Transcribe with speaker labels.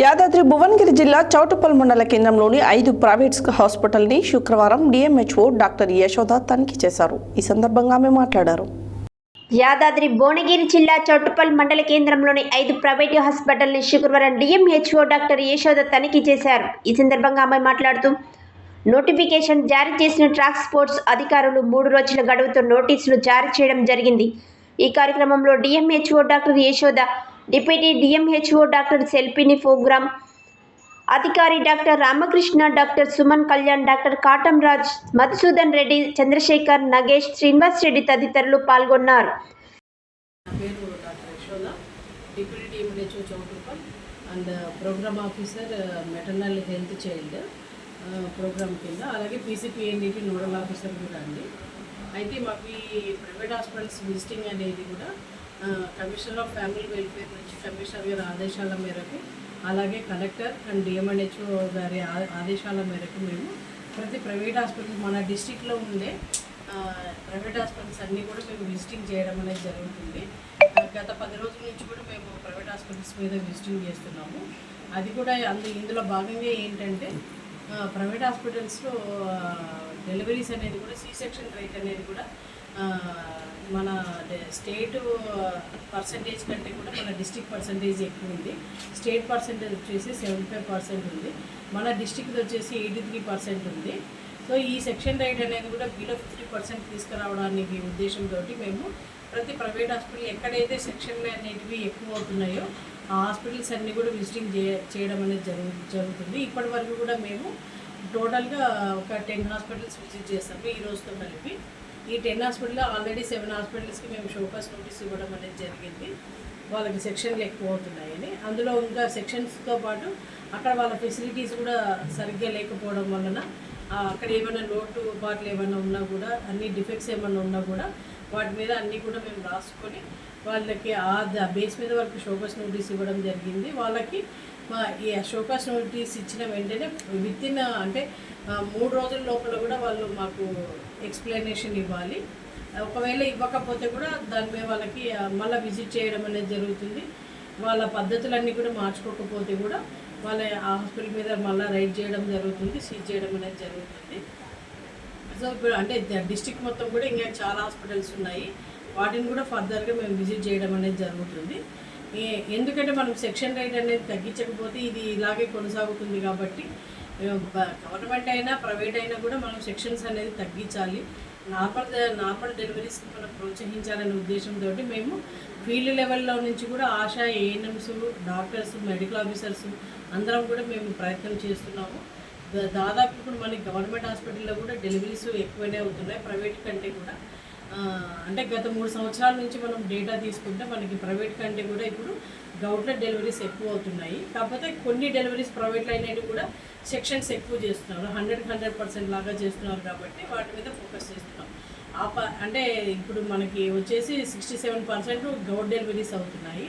Speaker 1: యాదాద్రి భువనగిరి జిల్లా చౌటుప్పల్ మండల కేంద్రంలోని ఐదు ప్రైవేట్ హాస్పిటల్ని శుక్రవారం డిఎంహెచ్ఓ డాక్టర్ యశోద తనిఖీ చేశారు. ఈ సందర్భంగా ఆమె మాట్లాడారు.
Speaker 2: యాదాద్రి భువనగిరి జిల్లా చౌటుప్పల్ మండల కేంద్రంలోని ఐదు ప్రైవేటు హాస్పిటల్ని శుక్రవారం డిఎంహెచ్ఓ డాక్టర్ యశోద తనిఖీ చేశారు. ఈ సందర్భంగా ఆమె మాట్లాడుతూ నోటిఫికేషన్ జారీ చేసిన ట్రాన్స్పోర్ట్స్ అధికారులు మూడు రోజుల గడువుతో నోటీసులు జారీ చేయడం జరిగింది. ఈ కార్యక్రమంలో DMHO doctor Yashoda deputy DMHO doctor సెల్పిని program అధికారి doctor Ramakrishna doctor Suman Kalyan doctor Katamraj Madhusudan Reddy Chandrashekar Nagesh Srinivas Reddy తదితరులు పాల్గొన్నారు.
Speaker 3: Deputy DMHO Choutuppal and program officer maternal health child program కింద అలాగే పీసీపీఎన్డిటి నోడల్ ఆఫీసర్ కూడా అండి. అయితే మాకు ఈ ప్రైవేట్ హాస్పిటల్స్ విజిటింగ్ అనేది కూడా కమిషనర్ ఆఫ్ ఫ్యామిలీ వెల్ఫేర్ నుంచి కమిషనర్ గారి ఆదేశాల మేరకు అలాగే కలెక్టర్ అండ్ డిఎంఎన్హెచ్ఓ గారి ఆ- ఆదేశాల మేరకు మేము ప్రతి ప్రైవేట్ హాస్పిటల్ మన డిస్టిక్లో ఉండే ప్రైవేట్ హాస్పిటల్స్ అన్నీ కూడా మేము విజిటింగ్ చేయడం అనేది జరుగుతుంది. గత పది రోజుల నుంచి కూడా మేము ప్రైవేట్ హాస్పిటల్స్ మీద విజిటింగ్ చేస్తున్నాము. అది కూడా అందు ఇందులో భాగంగా ఏంటంటే ప్రైవేట్ హాస్పిటల్స్లో డెలివరీస్ అనేది కూడా సి సెక్షన్ రేట్ అనేది కూడా మన స్టేట్ పర్సంటేజ్ కంటే కూడా మన డిస్టిక్ పర్సంటేజ్ ఎక్కువ ఉంది స్టేట్ పర్సంటేజ్ వచ్చేసి సెవెంటీ ఫైవ్ పర్సెంట్ ఉంది. మన డిస్టిక్ది వచ్చేసి ఎయిటీ త్రీ పర్సెంట్ ఉంది. సో ఈ సెక్షన్ రైట్ అనేది కూడా బిలో ఫిఫ్టీ పర్సెంట్ తీసుకురావడానికి ఉద్దేశంతో మేము ప్రతి ప్రైవేట్ హాస్పిటల్ ఎక్కడైతే సెక్షన్లు అనేటివి ఎక్కువ అవుతున్నాయో ఆ హాస్పిటల్స్ అన్నీ కూడా విజిటింగ్ చే చేయడం అనేది జరుగు జరుగుతుంది. ఇప్పటి వరకు కూడా మేము టోటల్గా ఒక టెన్ హాస్పిటల్స్ విజిట్ చేస్తాము ఈ రోజుతో కలిపి. ఈ టెన్ హాస్పిటల్లో ఆల్రెడీ సెవెన్ హాస్పిటల్స్కి మేము షోకాస్ నోటీస్ ఇవ్వడం అనేది జరిగింది. వాళ్ళకి సెక్షన్లు ఎక్కువ అవుతున్నాయని. అందులో ఇంకా సెక్షన్స్తో పాటు అక్కడ వాళ్ళ ఫెసిలిటీస్ కూడా సరిగ్గా లేకపోవడం వలన అక్కడ ఏమైనా లోటు బాట్లు ఏమైనా ఉన్నా కూడా అన్ని డిఫెక్ట్స్ ఏమైనా ఉన్నా కూడా వాటి మీద అన్నీ కూడా మేము రాసుకొని వాళ్ళకి ఆ బేస్ మీద వాళ్ళకి షోకాస్ నోటీస్ ఇవ్వడం జరిగింది. వాళ్ళకి మా ఈ షోకాస్ నోటీస్ ఇచ్చిన వెంటనే విత్ ఇన్ అంటే మూడు రోజుల లోపల కూడా వాళ్ళు మాకు ఎక్స్ప్లెనేషన్ ఇవ్వాలి. ఒకవేళ ఇవ్వకపోతే కూడా దాని మీద వాళ్ళకి మళ్ళీ విజిట్ చేయడం అనేది జరుగుతుంది. వాళ్ళ పద్ధతులన్నీ కూడా మార్చుకోకపోతే కూడా వాళ్ళ ఆ హాస్పిటల్ మీద మళ్ళీ రైడ్ చేయడం జరుగుతుంది సీజ్ చేయడం అనేది జరుగుతుంది. సో ఇప్పుడు అంటే డిస్టిక్ మొత్తం కూడా ఇంకా చాలా హాస్పిటల్స్ ఉన్నాయి. వాటిని కూడా ఫర్దర్గా మేము విజిట్ చేయడం అనేది జరుగుతుంది. ఎందుకంటే మనం సెక్షన్ రేట్ అనేది తగ్గించకపోతే ఇది ఇలాగే కొనసాగుతుంది కాబట్టి గవర్నమెంట్ అయినా ప్రైవేట్ అయినా కూడా మనం సెక్షన్స్ అనేది తగ్గించాలి. నార్మల్ నార్మల్ డెలివరీస్కి మనం ప్రోత్సహించాలనే ఉద్దేశంతో మేము ఫీల్డ్ లెవెల్లో నుంచి కూడా Asha ANMs doctors medical officers అందరం కూడా మేము ప్రయత్నం చేస్తున్నాము. దా- దాదాపు ఇప్పుడు మనకి గవర్నమెంట్ హాస్పిటల్లో కూడా డెలివరీస్ ఎక్కువనే అవుతున్నాయి. ప్రైవేట్ కంటే కూడా అంటే గత మూడు సంవత్సరాల నుంచి మనం డేటా తీసుకుంటే మనకి ప్రైవేట్ కంటే కూడా ఇప్పుడు గౌట్లెట్ డెలివరీస్ ఎక్కువ అవుతున్నాయి. కాకపోతే కొన్ని డెలివరీస్ ప్రైవేట్ అయినవి కూడా సెక్షన్స్ ఎక్కువ చేస్తున్నారు. హండ్రెడ్ హండ్రెడ్ పర్సెంట్ లాగా చేస్తున్నారు కాబట్టి వాటి మీద ఫోకస్ చేస్తున్నాం. ఆ ప అంటే ఇప్పుడు మనకి వచ్చేసి sixty seven percent govt deliveries అవుతున్నాయి.